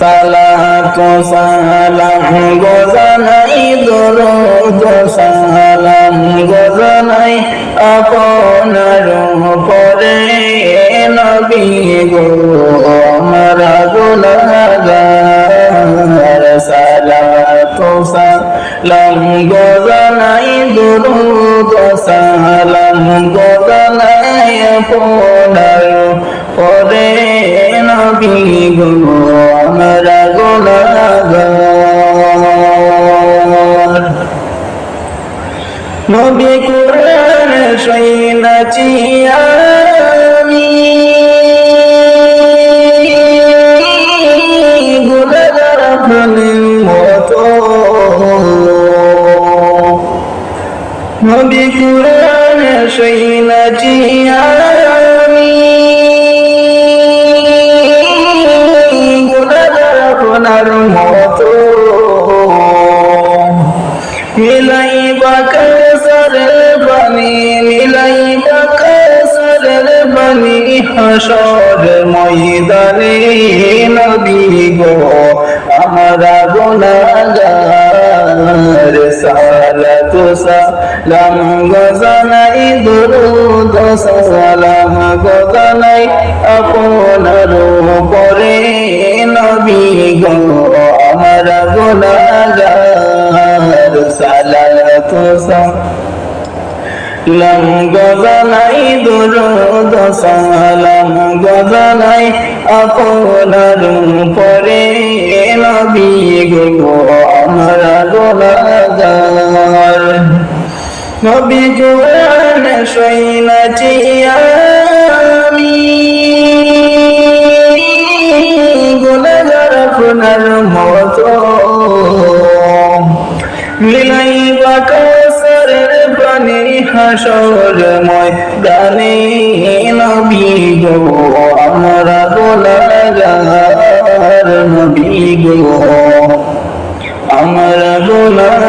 সালাত সালাম গোজানাই দরুদ সালাম গোজানাই আপনার পরে নবী গো, আমার গুনাহগার। সালাত সালাম গোজানাই দরুদ সালাম গোজানাই আপনার পরে নবী গো নবী কুরআন শুনাছি আমি। গুনাহগার প্রাণীর মতো। নবী কুরআন শুনাছি আমি। গুনাহগার আপনার মতো। হাসর ময়দানে নবী গো, আমরা গুনাহগার সালাতু সালাম গজানাই দুরুদ সালাম গজানাই আপনার উপরে নবী গো, আমরা গুনাহগার সালাতু সালাম গজানাই দুরুদ, সালাম গজানাই আপনার উপরে। নবী গো, আমরা গুনাহগার নবী কোরআন শুনাছি আমি গুনাহগার আপনার মতো। মিলাই পানি হাসর গানে নবী গো আমরা গুনাহগার নবী গো আমরা গুনাহগার